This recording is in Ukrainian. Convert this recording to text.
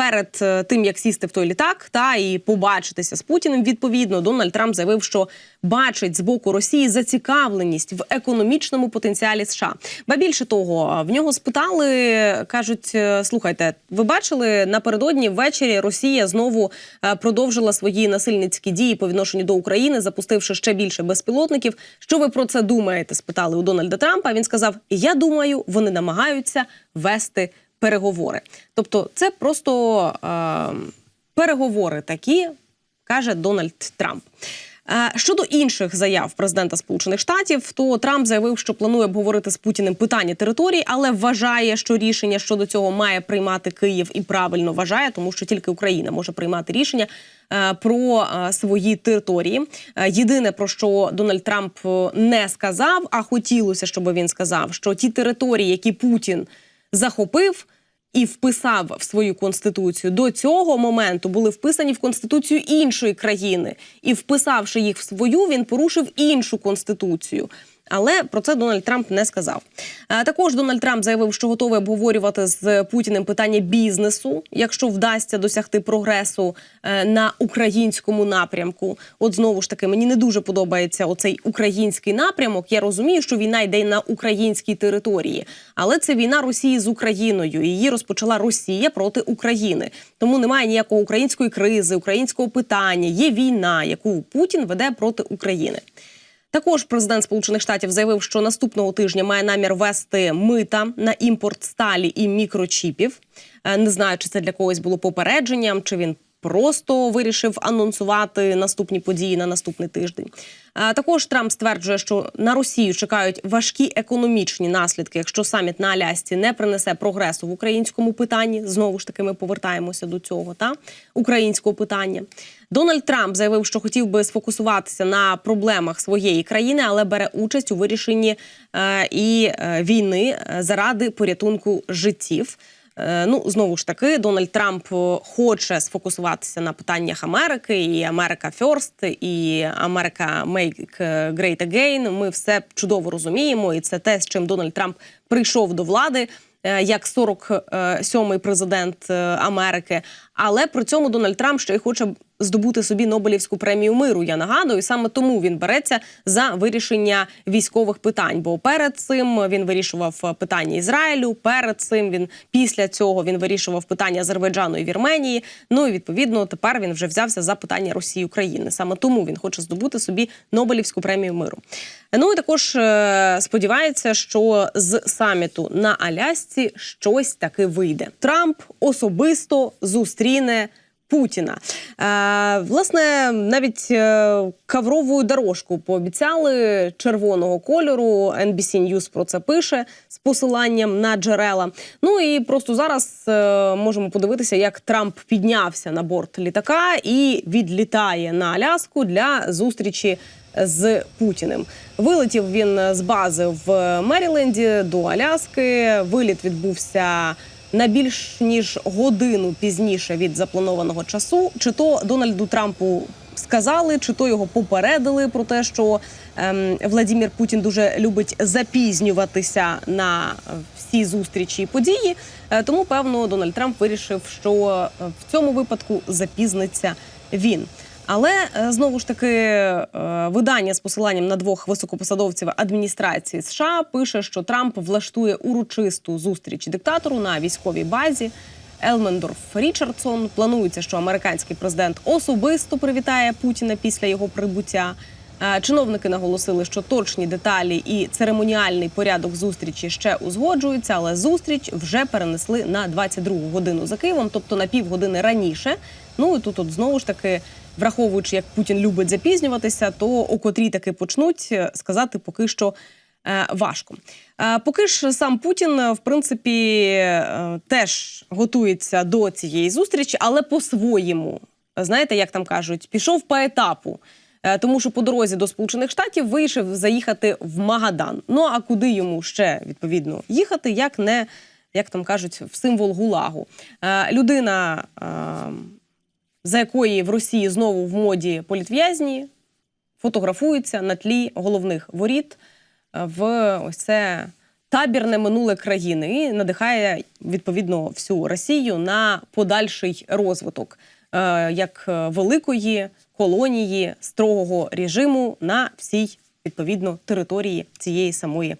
перед е, тим як сісти в той літак та і побачитися з Путіним, відповідно Дональд Трамп заявив, що бачить з боку Росії зацікавленість в економічному потенціалі США. Ба більше того, в нього спитали, кажуть: е, слухайте, ви бачили напередодні ввечері Росія знову е, продовжила свої насильницькі дії по відношенню до України, запустивши ще більше безпілотників. Що ви про це думаєте? спитали у Дональда Трампа. Він сказав: Я думаю, вони намагаються вести переговори. Тобто, це просто е, переговори такі, каже Дональд Трамп. Е, Щодо інших заяв президента Сполучених Штатів, то Трамп заявив, що планує обговорити з Путіним питання територій, але вважає, що рішення щодо цього має приймати Київ і правильно вважає, тому що тільки Україна може приймати рішення е, про е, свої території. Єдине про що Дональд Трамп не сказав, а хотілося, щоб він сказав, що ті території, які Путін захопив і вписав в свою конституцію до цього моменту, були вписані в конституцію іншої країни, і вписавши їх в свою, він порушив іншу конституцію. Але про це Дональд Трамп не сказав. Е, Також Дональд Трамп заявив, що готовий обговорювати з Путіним питання бізнесу, якщо вдасться досягти прогресу е, на українському напрямку. От знову ж таки, мені не дуже подобається оцей український напрямок. Я розумію, що війна йде на українській території, але це війна Росії з Україною. Її розпочала Росія проти України. Тому немає ніякого української кризи, українського питання. Є війна, яку Путін веде проти України. Також президент Сполучених Штатів заявив, що наступного тижня має намір вести мита на імпорт сталі і мікрочіпів. Е, Не знаю, чи це для когось було попередженням, чи він просто вирішив анонсувати наступні події на наступний тиждень. Також Трамп стверджує, що на Росію чекають важкі економічні наслідки, якщо саміт на Алясці не принесе прогресу в українському питанні. Знову ж таки, ми повертаємося до цього та українського питання. Дональд Трамп заявив, що хотів би сфокусуватися на проблемах своєї країни, але бере участь у вирішенні е, і е, війни е, заради порятунку життів. Е, Ну знову ж таки, Дональд Трамп е, хоче сфокусуватися на питаннях Америки і Америка Ферст, і Америка Make Great Again. Ми все чудово розуміємо, і це те, з чим Дональд Трамп прийшов до влади. е, Як 47-й президент е, Америки, але при цьому Дональд Трамп ще й хоче здобути собі Нобелівську премію миру. Я нагадую, саме тому він береться за вирішення військових питань. Бо перед цим він вирішував питання Ізраїлю. Перед цим він після цього він вирішував питання Азербайджану і Вірменії. Ну і відповідно тепер він вже взявся за питання Росії України. Саме тому він хоче здобути собі Нобелівську премію миру. Ну і також е, сподівається, що з саміту на Алясці щось таки вийде. Трамп особисто зустріне. Путіна е, власне навіть е, каврову дорожку пообіцяли червоного кольору. NBC News про це пише з посиланням на джерела. Ну і просто зараз е, можемо подивитися, як Трамп піднявся на борт літака і відлітає на Аляску для зустрічі з Путіним. Вилетів він з бази в Меріленді до Аляски. Виліт відбувся на більш ніж годину пізніше від запланованого часу. Чи то Дональду Трампу сказали, чи то його попередили про те, що ем, Владимир Путін дуже любить запізнюватися на всі зустрічі і події. Е, тому певно Дональд Трамп вирішив, що е, в цьому випадку запізниться він. Але е, знову ж таки е, видання з посиланням на двох високопосадовців адміністрації США пише, що Трамп влаштує урочисту зустріч диктатору на військовій базі. Елмендорф Річардсон планується, що американський президент особисто привітає Путіна після його прибуття. Е, Чиновники наголосили, що точні деталі і церемоніальний порядок зустрічі ще узгоджуються, але зустріч вже перенесли на 22 годину за Києвом, тобто на півгодини раніше. Ну і тут, от знову ж таки, враховуючи, як Путін любить запізнюватися, то о котрій таки почнуть е, сказати поки що. е, Важко. Е, Поки ж сам Путін, в принципі, теж готується до цієї зустрічі, але по-своєму. Знаєте, як там кажуть, пішов по етапу. Тому що по дорозі до Сполучених Штатів вирішив заїхати в Магадан. Ну а куди йому ще відповідно їхати, як не як там кажуть, в символ гулагу. Людина, е, за якої в Росії знову в моді політв'язні, фотографується на тлі головних воріт е, в ось це табірне минуле країни і надихає відповідно всю Росію на подальший розвиток е, як е, великої колонії строгого режиму на всій відповідно території цієї самої